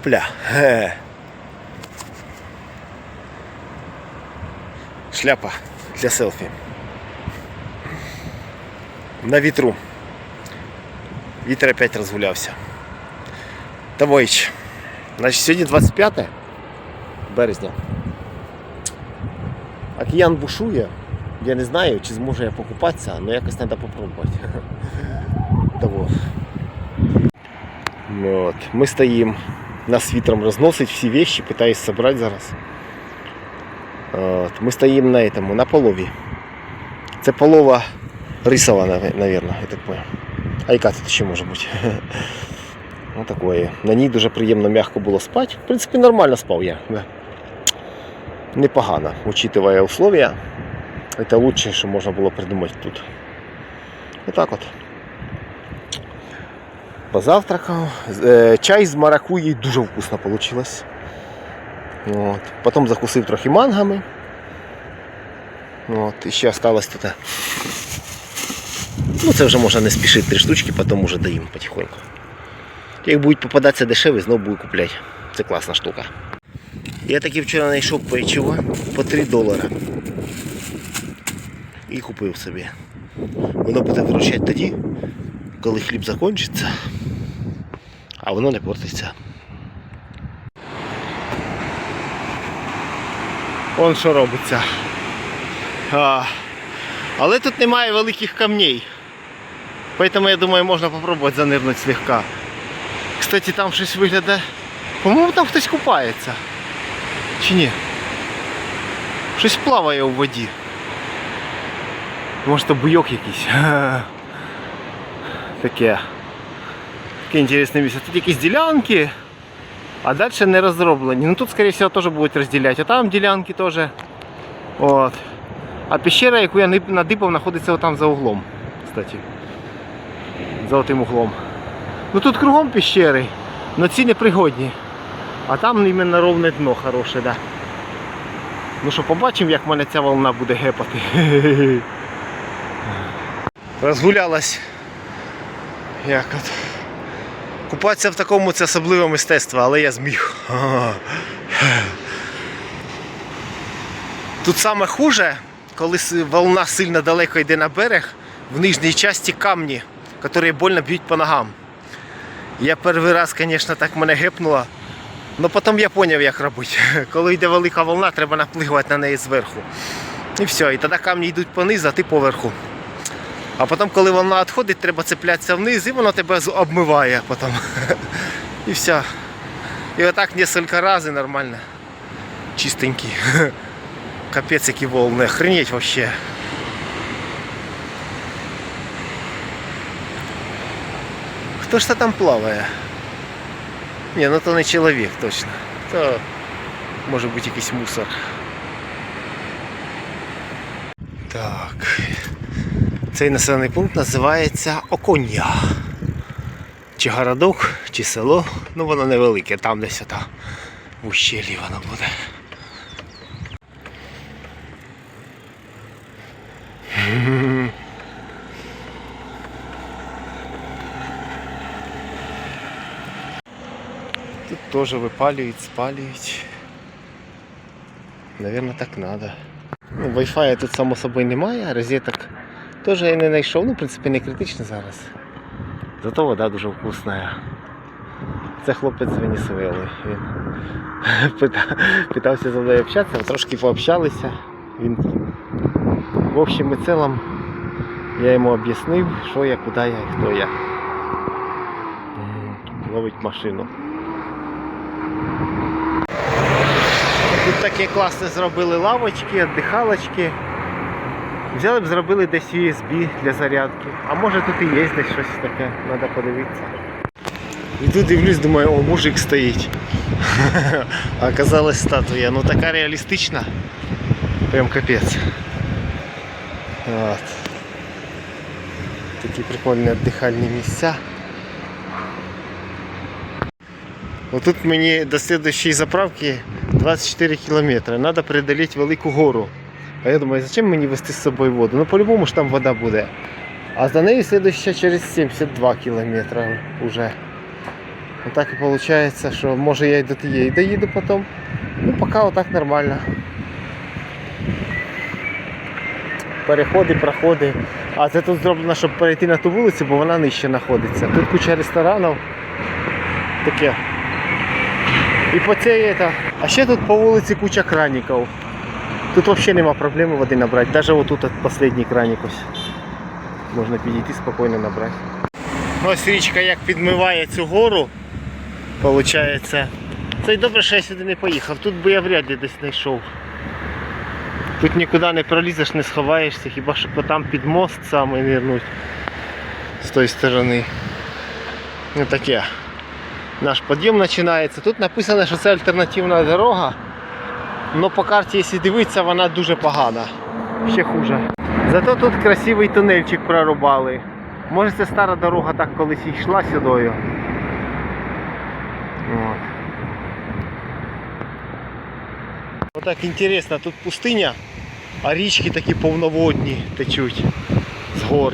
Опля. Ге. Шляпа для селфі. На вітру. Вітер опять розгулявся. Давайч. Значить, сьогодні 25 березня. Океан бушує. Я не знаю, чи зможу я покупатися, але якось треба попробувати. Того. Ну, От. Ми стоїмо, нас вітром розносить всі вещи, питаюсь зібрати зараз. От. Ми стоїмо на этому, на полові. Це полова рисова, наверное, я так понял. А яка тут ще може бути? Ну такое. На ній дуже приємно м'яко було спати. В принципі, нормально спав я. Да. Непогано, учитывая условия. Это лучшее, що можна було придумати тут. Отак от. Позавтракав. Е, Чай з маракуї дуже вкусно вийшло. От. Потім закусив трохи мангами. От. І ще осталось тут. е, Ну це вже можна не спішити три штучки, потім вже даємо потихоньку. Як будуть попадатися дешеві, знову буду купляти. Це класна штука. Я таки вчора знайшов печиво по 3 долара. І купив собі. Воно буде виручати тоді, коли хліб закінчиться, а воно не портиться. Он що робиться. А, але тут немає великих камней. Поэтому я думаю, можна попробувати занирнути слегка. Кстати, там щось виглядає. По-моєму, там хтось купається. Чи ні? Щось плаває у воді. Може то буйок якийсь. Таке. Таке інтересне місце. Тут якісь ділянки, а далі не розроблені. Ну тут, скоріше теж будуть розділяти. А там ділянки теж. От. А пещера, яку я надипав, знаходиться отам за углом. Кстати. За отим углом. Ну тут кругом пещери, але ці непригодні. А там іменно ровне дно хороше, да. Ну що, побачимо, як мене ця волна буде гепати. Розгулялась. Як от. Купатися в такому це особливе мистецтво, але я зміг. Тут саме хуже, коли волна сильно далеко йде на берег, в нижній часті камні, які больно б'ють по ногам. Я перший раз, звісно, так мене гепнуло. але потім я зрозумів, як робити. Коли йде велика волна, треба напливати на неї зверху. І все, і тоді камні йдуть понизу, а ти поверху. А потім, коли волна відходить, треба цеплятися вниз і воно тебе обмиває потім. І все. І отак кілька разів нормально. Чистенький. Капець які волни, охренеть вообще. Хто ж там плаває? Ні, ну то не чоловік точно. То може бути якийсь мусор. Так. Цей населений пункт називається Окон'я. Чи городок, чи село. Ну воно невелике, там десь ото в ущелі воно буде. Тут тоже выпаливают, спаливают. Наверное, так надо. Ну, Wi-Fi тут само собою немає, розеток теж я не знайшов. Ну, в принципі, не критично зараз. Зато вода дуже вкусна. Це хлопець з Венесуели. Він питався за мною общатися, трошки пообщалися. Він в общем і цілому я йому об'яснив, що я, куди я і хто я. Ловить машину. Тут таке класне зробили лавочки, віддихалочки. Взяли б зробили десь USB для зарядки. А може тут і є десь щось таке, треба подивитися. І тут дивлюсь, думаю, о, мужик стоїть. А оказалась статуя. Ну така реалістична. Прям капець. От. Такі прикольні віддихальні місця. Отут мені до слідчої заправки 24 кілометри. Треба преодолеть велику гору. А я думаю, зачем мені вести з собою воду? Ну по-любому ж там вода буде. А за нею слідуща через 72 кілометри вже. Отак і виходить, що може я й до тієї доїду потім. Ну, поки отак нормально. Переходи, проходи. А це тут зроблено, щоб перейти на ту вулицю, бо вона нижче знаходиться. Тут куча ресторанів. Таке. І по цій это. А ще тут по вулиці куча краніків. Тут взагалі нема проблеми води набрати. Навіть отут от останній краник ось. Можна підійти спокійно набрати. Ось річка як підмиває цю гору. Получається. Це й добре, що я сюди не поїхав. Тут би я вряд ли десь знайшов. Тут нікуди не пролізеш, не сховаєшся, хіба що там під мост саме нирнуть з тої сторони. Ну таке. Наш підйом починається. Тут написано, що це альтернативна дорога. Але по карті, якщо дивитися, вона дуже погана. Ще хуже. Зато тут красивий тунельчик прорубали. Може це стара дорога так колись йшла сюдою. От. Отак інтересно, тут пустиня, а річки такі повноводні течуть з гор.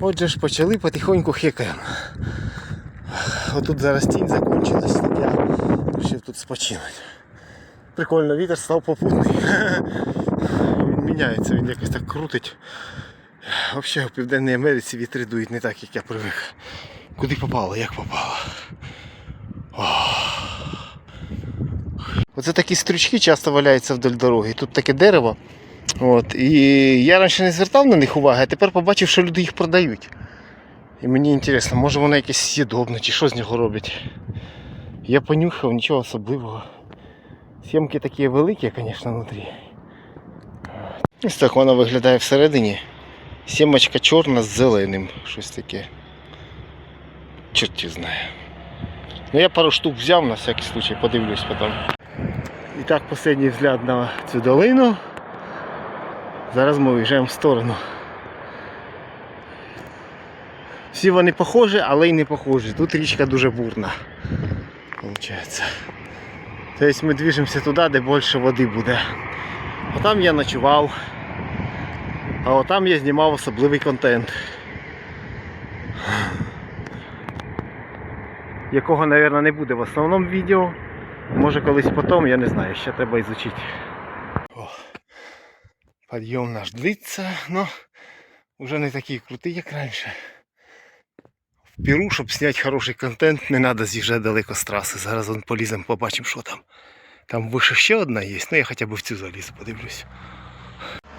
Отже ж почали потихоньку хекаємо. Отут зараз тінь закончилась, так я вирішив тут спочинути. Прикольно, вітер став попутний. Він міняється, він якось так крутить. Взагалі в Південній Америці вітри дують не так, як я привик. Куди попало, як попало. Оце такі стрючки часто валяються вдоль дороги. Тут таке дерево. От. І я раніше не звертав на них уваги, а тепер побачив, що люди їх продають. І мені цікаво, може воно якесь з'їдобне чи що з нього роблять. Я понюхав, нічого особливого. Сімки такі великі, звісно, внутрі. Ось так воно виглядає всередині. Сімочка чорна з зеленим, щось таке. Чорт його знає. Ну я пару штук взяв на всякий случай, подивлюсь потім. І так, останній взгляд на цю долину. Зараз ми виїжджаємо в сторону. Всі вони похожі, але й не похожі. Тут річка дуже бурна. Получається. Тобто ми движемося туди, де більше води буде. А там я ночував. А отам я знімав особливий контент. Якого, мабуть, не буде в основному відео. Може колись потім, я не знаю, ще треба ізучити. О, підйом наш длиться, але вже не такий крутий, як раніше. В Перу, щоб зняти хороший контент, не треба з'їжджати далеко з траси. Зараз вон поліземо, побачимо, що там. Там вище ще одна є, ну я хоча б в цю залізу подивлюсь.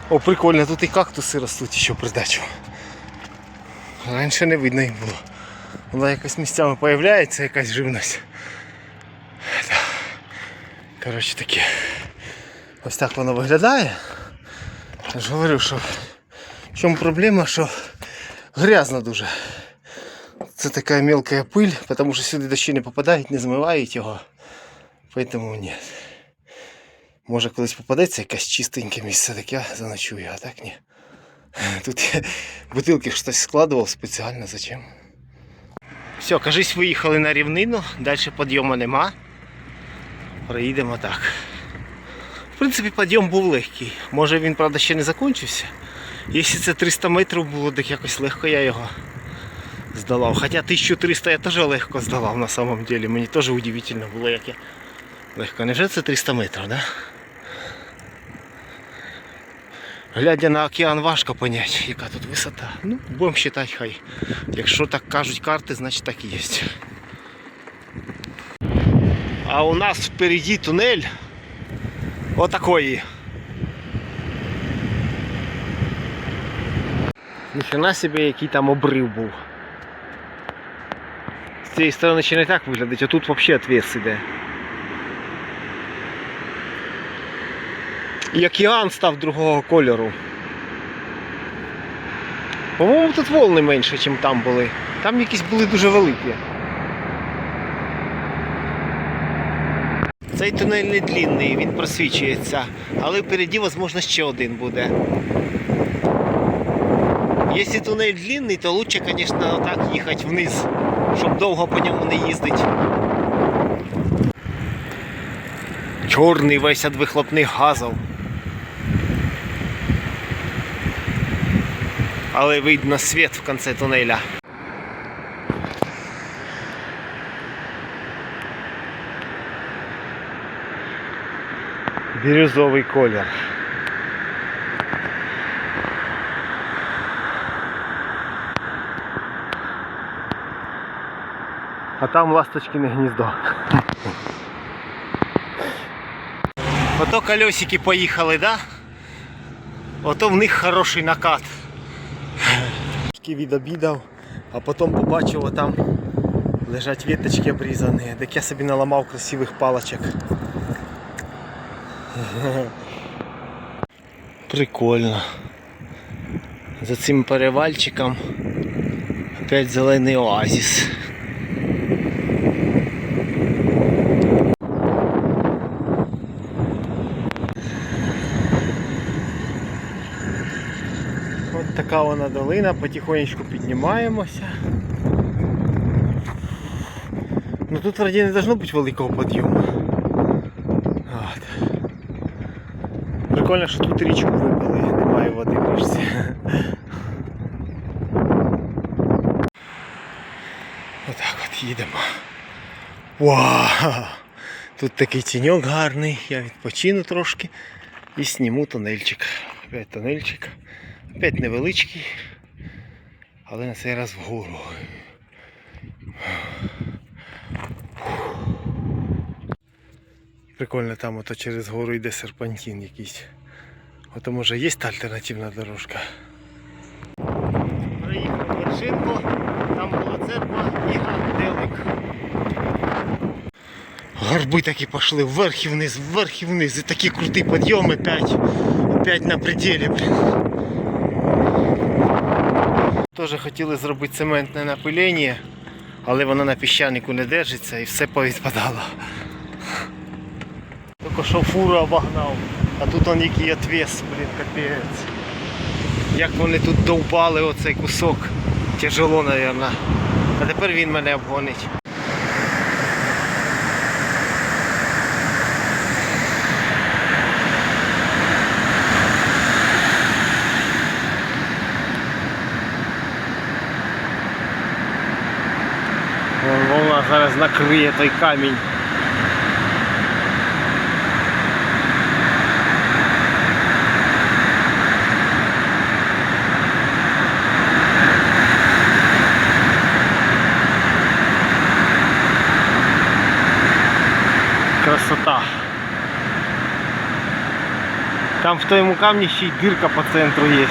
О, прикольно, тут і кактуси ростуть ще придачу. Раніше не видно їх було. Вона якось місцями з'являється, якась живність. Коротше таке. Ось так воно виглядає. Я ж говорю, що в чому проблема, що грязно дуже. Це така мелкая пиль, тому що сюди дощі не попадають, не змивають його. Поэтому ні. Може колись попадеться якесь чистеньке місце, так я заночую, а так ні. Тут я бутилки щось складував спеціально, зачем? Все, кажись, виїхали на рівнину, далі підйому нема. Проїдемо так. В принципі, підйом був легкий. Може він, правда, ще не закінчився. Якщо це 300 метрів було, так якось легко я його здолав. Хоча 1300 я теж легко здолав на самом деле. Мені теж удивительно було, як я легко. Невже це 300 метрів, да? Глядя на океан важко поняти, яка тут висота. Ну, будемо вважати хай. Якщо так кажуть карти, значить так і є. А у нас впереді тунель отакої. Ніхрена собі який там обрив був. З цієї сторони ще не так виглядить, а тут взагалі отвес іде. І океан став другого кольору. По-моєму, тут волни менше, ніж там були. Там якісь були дуже великі. Цей тунель не длинний, він просвічується, але впереді, можливо, ще один буде. Якщо тунель длинний, то лучше, звісно, отак їхати вниз, щоб довго по ньому не їздити. Чорний весь від вихлопних газів. але видно світ в кінці тунеля. Бірюзовий колір. Там ласточкине гніздо. Ото колесики поїхали, да? Ото в них хороший накат. Відобідав, а потім побачив, отам лежать веточки обрізані. Так я собі наламав красивих палочок. Прикольно. За цим перевальчиком опять зелений оазіс. От така вона долина, потихонечку піднімаємося. Ну тут вроді не должно бути великого підйому. От. Прикольно, що тут річку вибили, немає води в річці. Отак от їдемо. Вау! Тут такий тіньок гарний, я відпочину трошки і зніму тунельчик. Опять тунельчик. Опять невеличкий, але на цей раз вгору. Прикольно там ото через гору йде серпантин якийсь. Ото може є альтернативна дорожка. Приїхав вершинку, там була церква і ганделик. Горби такі пішли вверх і вниз, вверх і вниз. І такі круті підйоми опять, опять на пределі. Теж хотіли зробити цементне напилення, але воно на піщанику не держиться і все повідпадало. Тільки що фуру обогнав, а тут он який отвес, блін, капець. Як вони тут довбали оцей кусок. Тяжело, мабуть. А тепер він мене обгонить. Волна зараз накриє той камінь. Красота. Там в тому камні ще й дирка по центру є.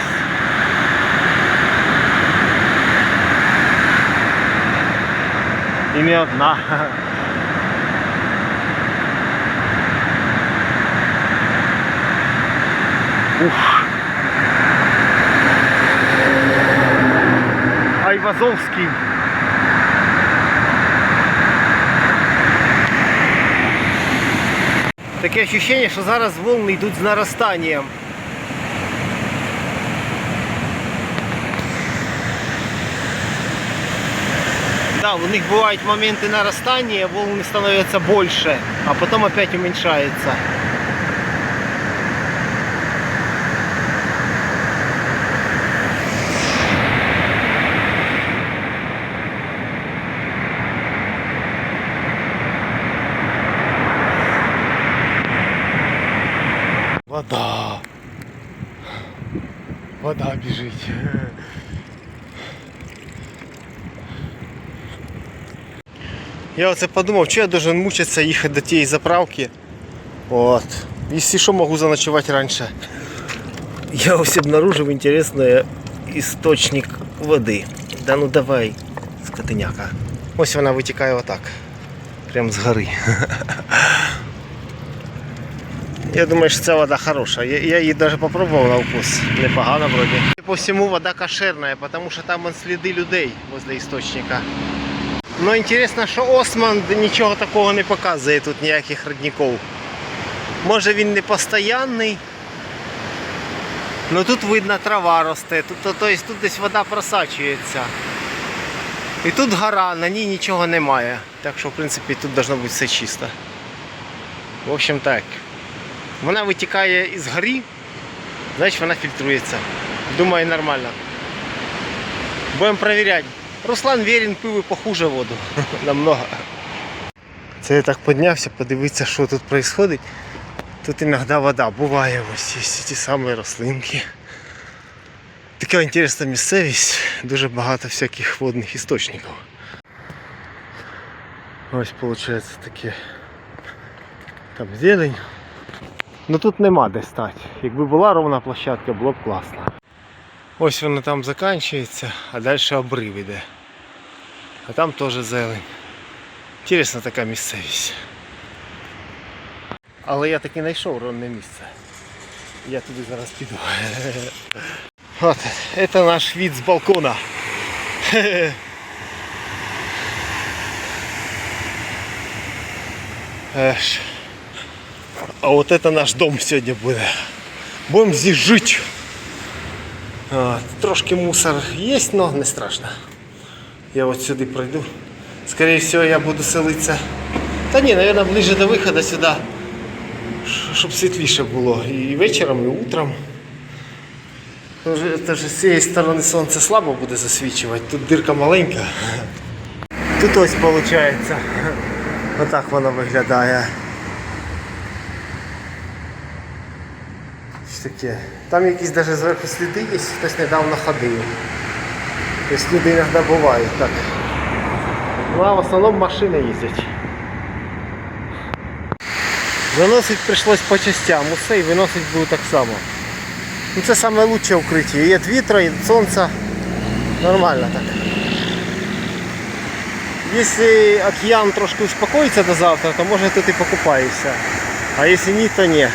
І не одна. Ух. Айвазовський. Таке ощущение, що зараз волни йдуть з наростанням. Да, у них бывают моменты нарастания, волны становятся больше, а потом опять уменьшается. Я оце подумав, що я должен мучитися їхати до тієї заправки. От. Якщо що, можу заночувати раніше. Я ось обнаружив інтересний істочник води. Да ну давай, скотиняка. Ось вона витікає отак. Прям з гори. Я думаю, що ця вода хороша. Я, я її навіть попробував на вкус. Непогано вроді. По всьому вода кошерна, тому що там сліди людей возле істочника. Ну інтересно, що Осман нічого такого не показує тут ніяких родників. Може він не постоянний. Ну тут видно трава росте, тут, то, тут десь вода просачується. І тут гора, на ній нічого немає. Так що в принципі тут должно бути все чисто. В общем так. Вона витікає із гори, значить вона фільтрується. Думаю, нормально. Будемо перевіряти. Руслан Верін пив і похуже воду. Намного. Це я так піднявся, подивитися, що тут відбувається. Тут іноді вода буває, ось є ті самі рослинки. Така інтересна місцевість, дуже багато всяких водних істочників. Ось виходить таке. Там зелень. Ну тут нема де стати. Якби була ровна площадка, було б класно. Ось воно там закінчується, а далі обрив іде. А там теж зелень. Інтересна така місцевість. Але я таки знайшов ровне місце. Я туди зараз піду. От, це наш вид з балкона. Эш. А вот это наш дом сегодня буде. Будем здесь жить. А, трошки мусор есть, но не страшно. Я вот сюда пройду. Скорее всего, я буду селиться. Та ні, наверное, ближе до виходу сюди. Щоб світліше було. І вечором, і утром. Тоже, це ж з цієї сторони сонце слабо буде засвічувати. Тут дирка маленька. Тут ось виходить. Отак воно виглядає. Таке? Там якісь навіть зверху сліди є, хтось недавно ходив. Тобто люди іноді бувають так. Ну а в основному машини їздять. Заносить прийшлось по частям, усе і виносить буде так само. Ну це лучше укриття. І від вітра, і від сонця. Нормально так. Если океан трошки успокоится до завтра, то может тут и покупаешься. А если нет, то не.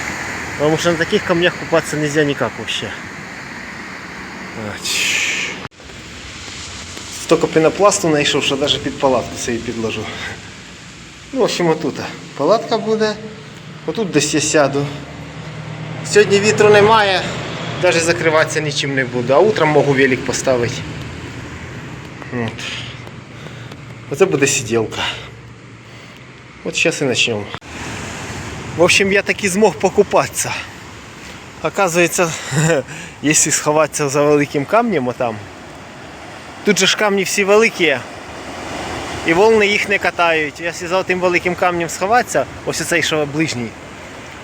Потому что на таких камнях купаться нельзя никак вообще. Столько пенопласту знайшов, що навіть під палатку собі підложу. Ну, в общем, отут. Палатка буде. Отут десь я сяду. Сьогодні вітру немає, навіть закриватися нічим не буду. А утром можу велик поставити. От. Оце буде сиделка. От зараз і почнемо. В общем, я таки змог покупатися. Оказується, якщо сховатися за великим камнем отам, тут же ж камні всі великі, і волни їх не катають. Якщо за тим великим камнем сховатися, ось оцей що ближній,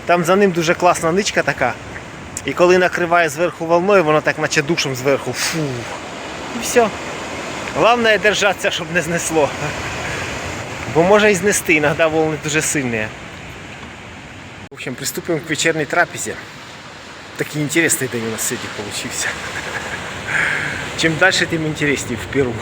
там за ним дуже класна ничка така. І коли накриває зверху волною, воно так наче душем зверху. Фу. І все. Головне держатися, щоб не знесло. Бо може і знести, іноді волни дуже сильні. В общем, приступим к вечерней трапезе. Такий интересный день у нас сегодня получился. Чем дальше, тем интереснее в Перу.